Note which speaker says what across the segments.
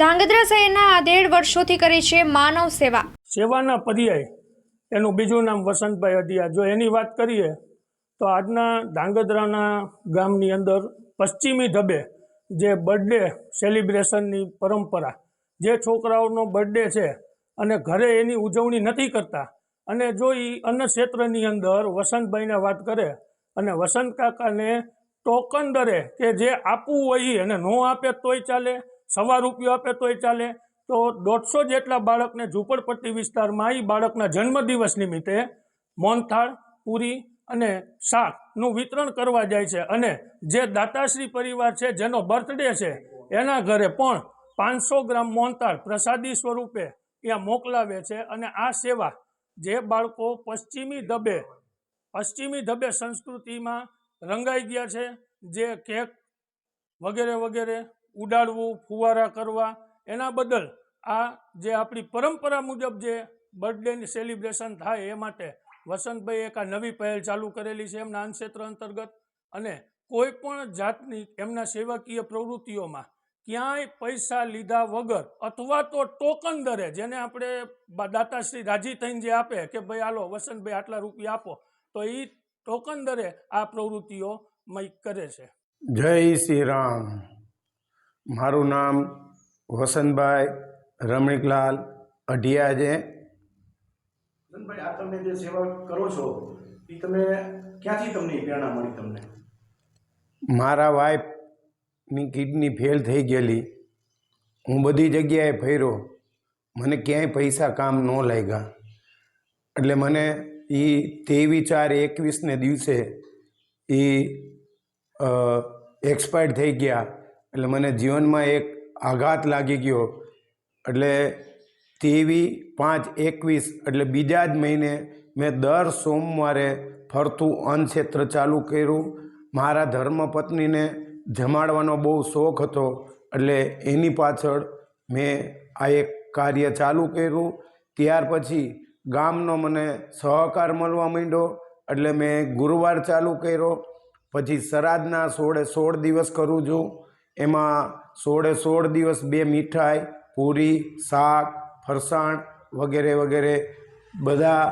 Speaker 1: ધાંગધ્રા શહેરના દેઢ વર્ષોથી કરે છે માનવ સેવા.
Speaker 2: સેવાના પર્યાય, એનું બીજું નામ વસંતભાઈ અડિયા જો એની વાત કરીએ, તો આજના ધાંગધ્રાના ગામની અંદર પશ્ચિમી ધબે જે બર્થડે સેલિબ્રેશનની પરંપરા, જે છોકરાઓનો બર્થડે છે અને ઘરે એની ઉજવણી નથી કરતા, અને જો એ અન્ન ક્ષેત્રની અંદર વસંતભાઈને વાત કરે, અને વસંત કાકાને ટોકન દરે કે જે આપવું હોય એ અને ન આપે તોય ચાલે સવા રૂપિયો આપે તોય ચાલે. તો દોઢસો જેટલા બાળકને ઝૂંપડપટ્ટી વિસ્તારમાં એ બાળકના જન્મદિવસ નિમિત્તે મોનથાળ, પૂરી અને શાકનું વિતરણ કરવા જાય છે. અને જે દાતાશ્રી પરિવાર છે, જેનો બર્થડે છે, એના ઘરે પણ પાંચસો ગ્રામ મોનથાળ પ્રસાદી સ્વરૂપે ત્યાં મોકલાવે છે. અને આ સેવા જે બાળકો પશ્ચિમી ધબે પશ્ચિમી ધબે સંસ્કૃતિમાં રંગાઈ ગયા છે, જે કેક વગેરે વગેરે ઉડાડવું, ફુવારા કરવા, એના બદલ આ જે આપણી પરંપરા મુજબ જે બર્થડેની સેલિબ્રેશન થાય એ માટે વસંતભાઈ એક આ નવી પહેલ ચાલુ કરેલી છે એમના અન્નક્ષેત્ર અંતર્ગત. અને કોઈ પણ જાતની એમના સેવાકીય પ્રવૃત્તિઓમાં ક્યાંય પૈસા લીધા વગર અથવા તો ટોકન દરે, જેને આપણે દાતાશ્રી રાજી થઈને જે આપે કે ભાઈ હાલો વસંતભાઈ આટલા રૂપિયા આપો, તો એ ટોકન દરે આ પ્રવૃત્તિઓ કરે છે.
Speaker 3: જય શ્રી રામ. મારું નામ વસંતભાઈ રમણીકલાલ અઢિયા છે
Speaker 4: વસંતભાઈ આ તમે જે સેવા કરો છો એ તમે ક્યાંથી તમને પ્રેરણા મળી તમને?
Speaker 3: મારા વાઈફની કિડની ફેલ થઈ ગયેલી. હું બધી જગ્યાએ ફર્યો. મને ક્યાંય પૈસા કામ ન લાગ્યા. એટલે મને એ ત્રેવીસ ચાર એકવીસને દિવસે એ એક્સપાયર્ડ થઈ ગયા. એટલે મને જીવનમાં એક આઘાત લાગી ગયો. એટલે તેવી પાંચ, એકવીસ, એટલે બીજા જ મહિને મેં દર સોમવારે ફરતું અન્નક્ષેત્ર ચાલુ કર્યું. મારા ધર્મપત્નીને જમાડવાનો બહુ શોખ હતો. એટલે એની પાછળ મેં આ એક કાર્ય ચાલુ કર્યું. ત્યાર પછી ગામનો મને સહકાર મળવા માંડ્યો. એટલે મેં ગુરુવાર ચાલુ કર્યો. પછી શ્રાદ્ધના સોળે સોળ દિવસ કરું છું. એમાં સોળે સોળ દિવસ બે મીઠાઈ, પૂરી, શાક, ફરસાણ વગેરે વગેરે બધા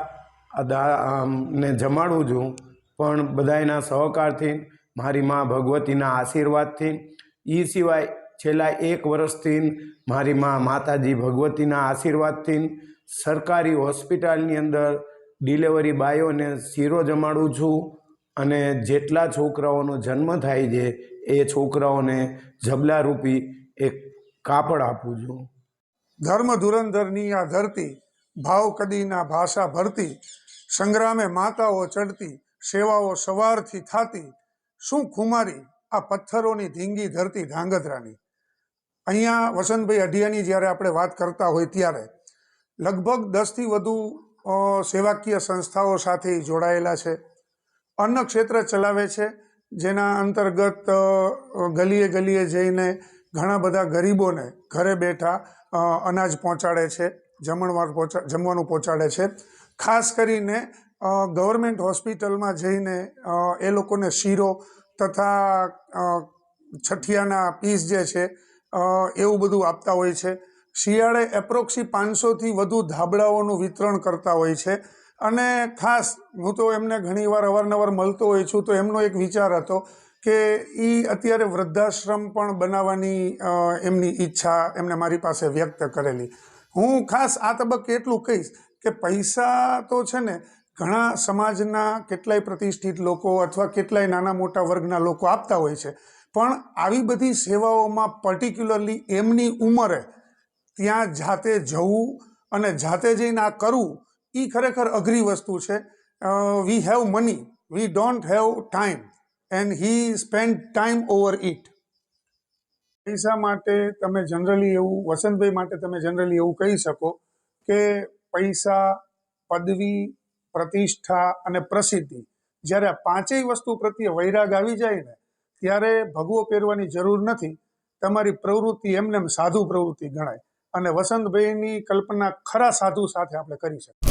Speaker 3: ને જમાડું છું. પણ બધાના સહકારથી, મારી મા ભગવતીના આશીર્વાદથી એ સિવાય છેલ્લા એક વર્ષથી મારી મા માતાજી ભગવતીના આશીર્વાદથી સરકારી હોસ્પિટલની અંદર ડિલિવરી બાયોને શીરો જમાડું છું. અને જેટલા છોકરાઓનો જન્મ થાય છે, એ છોકરાઓને જબલારૂપી એક કાપડ આપું છું.
Speaker 5: ધર્મ ધુરંધરની આ ધરતી, ભાવ કદીના ભાષા ભરતી, સંગ્રામે માતાઓ ચડતી સેવાઓ સવારથી થાતી, શું ખુમારી આ પથ્થરોની ધીંગી ધરતી ધાંગધ્રાની? અહીંયા વસંતભાઈ અઢિયાની જ્યારે આપણે વાત કરતા હોય ત્યારે લગભગ દસથી વધુ સેવાકીય સંસ્થાઓ સાથે જોડાયેલા છે. અન્ન ક્ષેત્ર ચલાવે છે, જેના અંતર્ગત ગલીએ ગલીએ જઈને ઘણા બધા ગરીબોને ઘરે બેઠા અનાજ પહોંચાડે છે, જમણવાર પહોંચા, જમવાનું પહોંચાડે છે. ખાસ કરીને ગવર્મેન્ટ હોસ્પિટલમાં જઈને એ લોકોને શીરો તથા છઠિયાના પીસ જે છે એવું બધું આપતા હોય છે. શિયાળે એપ્રોક્સી પાંચસોથી વધુ ધાબળાઓનું વિતરણ કરતા હોય છે. અને ખાસ હું તો એમને ઘણીવાર અવારનવાર મળતો હોઉં છું, તો એમનો એક વિચાર હતો કે એ અત્યારે વૃદ્ધાશ્રમ પણ બનાવવાની એમની ઈચ્છા એમને મારી પાસે વ્યક્ત કરેલી. હું ખાસ આ તબક્કે એટલું કહીશ કે પૈસા તો છે ને ઘણા સમાજના કેટલાય પ્રતિષ્ઠિત લોકો અથવા કેટલાય નાના મોટા વર્ગના લોકો આપતા હોય છે. પણ આવી બધી સેવાઓમાં પર્ટિક્યુલરલી એમની ઉંમરે ત્યાં જાતે જવું અને જાતે જઈને આ કરવું એ ખરેખર અઘરી વસ્તુ છે. We have money we don't have time and he spend time over it પૈસા માટે તમે જનરલી એવું, વસંતભાઈ માટે તમે જનરલી એવું કહી શકો કે પૈસા, પદવી, પ્રતિષ્ઠા અને પ્રસિદ્ધિ જ્યારે આ પાંચેય વસ્તુ પ્રત્યે વૈરાગ આવી જાય ને, ત્યારે ભગવો પહેરવાની જરૂર નથી. તમારી પ્રવૃત્તિ એમને એમ સાધુ પ્રવૃત્તિ ગણાય. અને વસંતભાઈની કલ્પના ખરા સાધુ સાથે આપણે કરી શકીએ.